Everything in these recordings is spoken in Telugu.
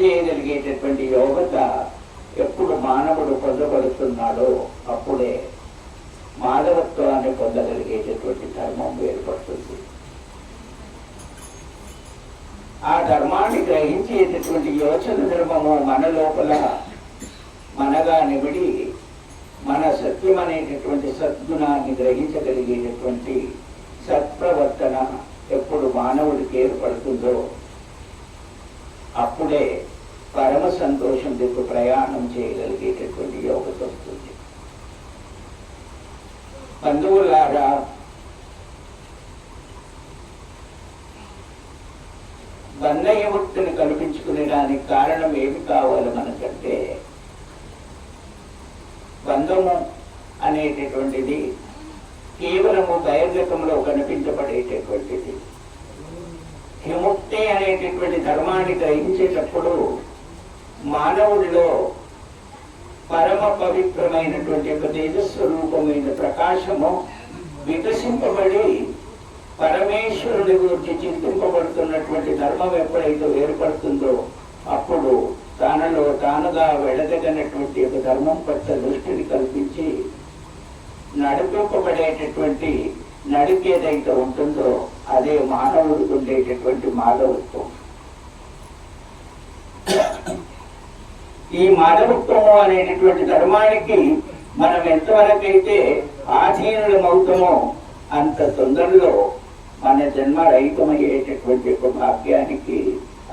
చేయగలిగేటటువంటి యోగత ఎప్పుడు మానవుడు పొందబడుతున్నాడో అప్పుడే మానవత్వాన్ని పొందగలిగేటటువంటి ధర్మం ఏర్పడుతుంది. ఆ ధర్మాన్ని గ్రహించేటటువంటి యోచన ధర్మము మన లోపల మనగా నిబడి మన సత్యం అనేటటువంటి సద్గుణాన్ని గ్రహించగలిగేటటువంటి సత్ప్రవర్తన ఎప్పుడు మానవుడికి ఏర్పడుతుందో అప్పుడే పరమ సంతోషం దిక్కు ప్రయాణం చేయగలిగేటటువంటి యోగత వస్తుంది బంధువులారా బంధయ్య వృత్తిని కల్పించుకునేదానికి కారణం ఏమి కావాలి మనకంటే బంధము అనేటటువంటిది కేవలము బహిర్గతంలో కనిపించబడేటటువంటిది. విముక్తి అనేటటువంటి ధర్మాన్ని గ్రహించేటప్పుడు మానవుడిలో పరమ పవిత్రమైనటువంటి ఒక తేజస్వరూపమైన ప్రకాశము వికసింపబడి పరమేశ్వరుడి గురించి చింతింపబడుతున్నటువంటి ధర్మం ఎప్పుడైతే ఏర్పడుతుందో అప్పుడు తనలో తానుగా వెడదగనటువంటి ఒక ధర్మం పట్ల దృష్టిని కల్పించి నడిపింపబడేటటువంటి నడికి ఏదైతే ఉంటుందో అదే మానవుడికి ఉండేటటువంటి మాధవత్వం ఈ మానవత్వము అనేటటువంటి ధర్మానికి మనం ఎంతవరకైతే ఆధీనులమవుతామో అంత తొందరలో మన జన్మ రహితమయ్యేటటువంటి ఒక భాగ్యానికి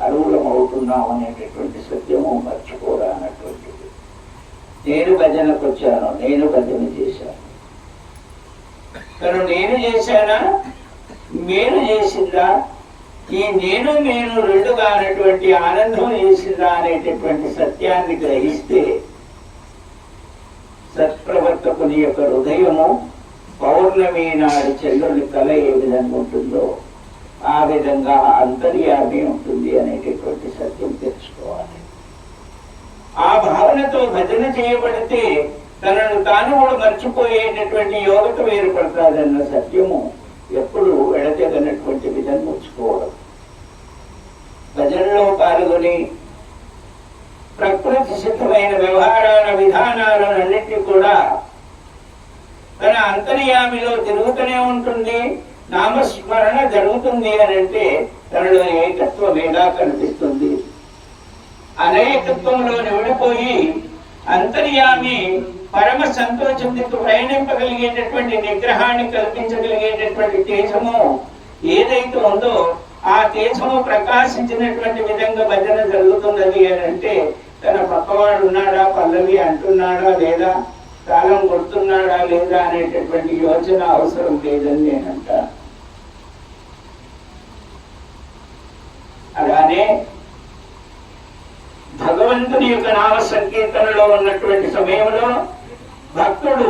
అరువులమవుతున్నాం అనేటటువంటి సత్యము మర్చిపోరా అన్నటువంటిది నేను భజనకు వచ్చాను నేను భజన చేశాను. తను నేను చేశానా? నేను చేసిందా? ఈ నేను నేను రెండుగా అనేటువంటి ఆనందం చేసిందా అనేటటువంటి సత్యాన్ని గ్రహిస్తే సత్ప్రవర్తకుని యొక్క హృదయము పౌర్ణమి నాడు చంద్రుని కల ఏ విధంగా ఉంటుందో ఆ విధంగా అంతర్యామి ఉంటుంది అనేటటువంటి సత్యం తెలుసుకోవాలి. ఆ భావనతో భజన చేయబడితే తనను తాను కూడా మర్చిపోయేటటువంటి యోగత ఏర్పడతాదన్న సత్యము ఎప్పుడు ఎడతెగనటువంటి విధంగా ఉంచుకోవడం. భజనలో పాల్గొని ప్రకృతి సిద్ధమైన వ్యవహారాల విధానాలను అన్నింటినీ కూడా తన అంతర్యామిలో తిరుగుతూనే ఉంటుంది నామస్మరణ జరుగుతుంది అని అంటే తనలో ఏకత్వం ఎలా కనిపిస్తుంది? అనేకత్వంలో నివిడిపోయి అంతర్యామి పరమ సంతోషం దిక్కు ప్రయాణింపగలిగేటటువంటి నిగ్రహాన్ని కల్పించగలిగేటటువంటి తేజము ఏదైతే ఉందో ఆ తేజము ప్రకాశించినటువంటి విధంగా భజన జరుగుతున్నది అని అంటే తన పక్కవాడు ఉన్నాడా పల్లవి అంటున్నాడా లేదా కాలం కొడుతున్నాడా లేదా అనేటటువంటి యోచన అవసరం లేదని నేనంట అలానే భగవంతుని యొక్క నామ సంకీర్తనలో ఉన్నటువంటి సమయంలో భక్తుడు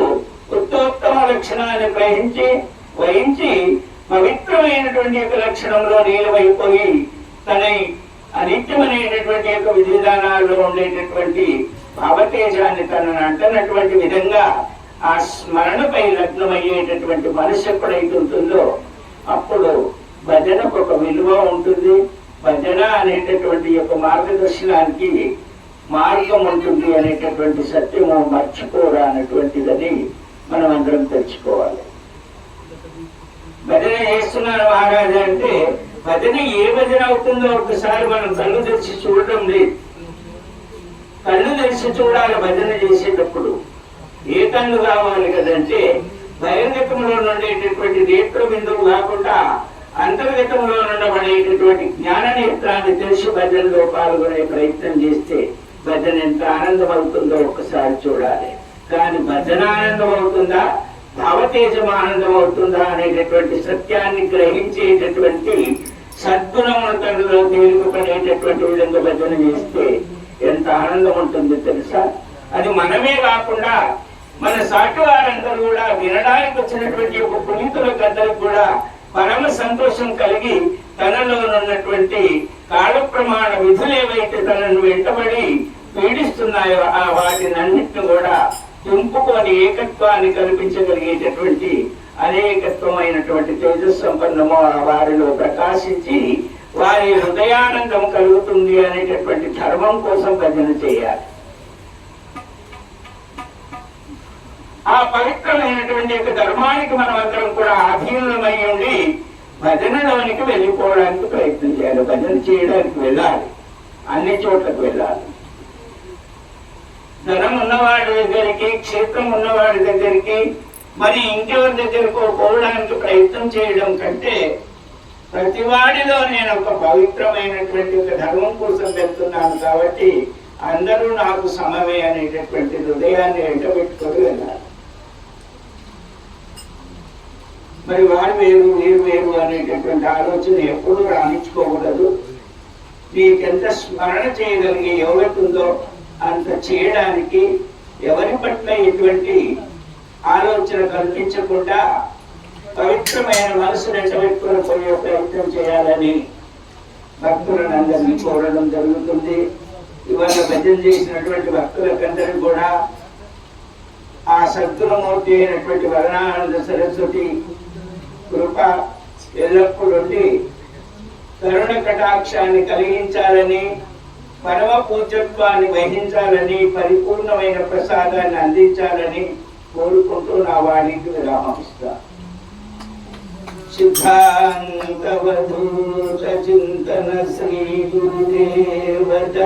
ఉత్తోత్తమ లక్షణాన్ని గ్రహించి వహించి పవిత్రమైనటువంటి యొక్క లక్షణంలో నీలమైపోయి తన అనిత్యమైనటువంటి యొక్క విధి విధానాల్లో ఉండేటటువంటి భావతేజాన్ని తనను అంటనటువంటి విధంగా ఆ స్మరణపై లగ్నమయ్యేటటువంటి మనసు ఎప్పుడైతే ఉంటుందో అప్పుడు భజనకు ఒక విలువ ఉంటుంది. భజన అనేటటువంటి యొక్క మార్గదర్శనానికి మార్గం ఉంటుంది అనేటటువంటి సత్యము మర్చిపోరా అనేటువంటిదని మనం అందరం తెలుసుకోవాలి. భజన చేస్తున్నాను మహారాజా అంటే భజన ఏ భజన అవుతుందో ఒకసారి మనం కళ్ళు తెరిచి చూడటం లేదు. కళ్ళు తెరిచి చూడాలి భజన చేసేటప్పుడు. ఏ కళ్ళు కావాలి కదంటే బహిర్గతంలో నుండేటటువంటి నేత్ర బిందువు కాకుండా అంతర్గతంలో ఉండబడేటటువంటి జ్ఞాన నేత్రాన్ని తెలిసి భజనలో పాల్గొనే ప్రయత్నం చేస్తే భజన ఎంత ఆనందం అవుతుందో ఒకసారి చూడాలి. కానీ భజన ఆనందం అవుతుందా భావతేజం ఆనందం అవుతుందా అనేటటువంటి సత్యాన్ని గ్రహించేటటువంటి సద్గుణముల తనలో తేలికపడేటటువంటి విధంగా భజన చేస్తే ఎంత ఆనందం ఉంటుందో తెలుసా? అది మనమే కాకుండా మన సాటి వారందరూ కూడా వినడానికి వచ్చినటువంటి ఒక పునీతులకు అందరికి కూడా పరమ సంతోషం కలిగి తనలో ఉన్నటువంటి కాలప్రమాణ విధులు ఏవైతే తనను వెంటబడి పీడిస్తున్నాయో ఆ వాటిని అన్నిటిని కూడా తెంపుకొని ఏకత్వాన్ని కల్పించగలిగేటటువంటి అనేకత్వమైనటువంటి తేజస్ సంపన్నము ఆ వారిలో ప్రకాశించి వారి హృదయానందం కలుగుతుంది అనేటటువంటి ధర్మం కోసం భజన చేయాలి. ఆ పవిత్రమైనటువంటి యొక్క ధర్మానికి మనం అందరం కూడా ఆధీనమై ఉండి భజనలోనికి వెళ్ళిపోవడానికి ప్రయత్నం చేయాలి. భజన చేయడానికి వెళ్ళాలి. అన్ని చోట్లకు వెళ్ళాలి. ధనం ఉన్నవాడి దగ్గరికి క్షేత్రం ఉన్నవాడి దగ్గరికి మరి ఇంకెవరి దగ్గరకు పోవడానికి ప్రయత్నం చేయడం కంటే ప్రతి వాడిలో నేను ఒక పవిత్రమైనటువంటి ఒక ధర్మం కోసం వెళ్తున్నాను కాబట్టి అందరూ నాకు సమమే అనేటటువంటి హృదయాన్ని వెంటబెట్టుకొని వెళ్ళాలి. మరి వారు వేరు వీరు వేరు అనేటటువంటి ఆలోచన ఎప్పుడూ రాణించుకోకూడదు. మీకెంత స్మరణ చేయగలిగే ఎవరికిందో అంత చేయడానికి ఎవరి పట్ల ఎటువంటి ఆలోచన కల్పించకుండా పవిత్రమైన మనసు నెట్టబెట్టుకుని పోయే ప్రయత్నం చేయాలని భక్తులను అందరినీ కోరడం జరుగుతుంది. ఇవాళ భజన చేసినటువంటి భక్తులకందరూ కూడా ఆ సద్గుణమూర్తి అయినటువంటి వరణానంద సరస్వతి కృప ఎల్లప్పుడుండి కరుణ కటాక్షాన్ని కలిగించాలని పరమ పూజత్వాన్ని వహించాలని పరిపూర్ణమైన ప్రసాదాన్ని అందించాలని కోరుకుంటూ నా వాణికి విరామం ఇస్తా సిద్ధాంతవధూత చింతన శ్రీ గురుదేవత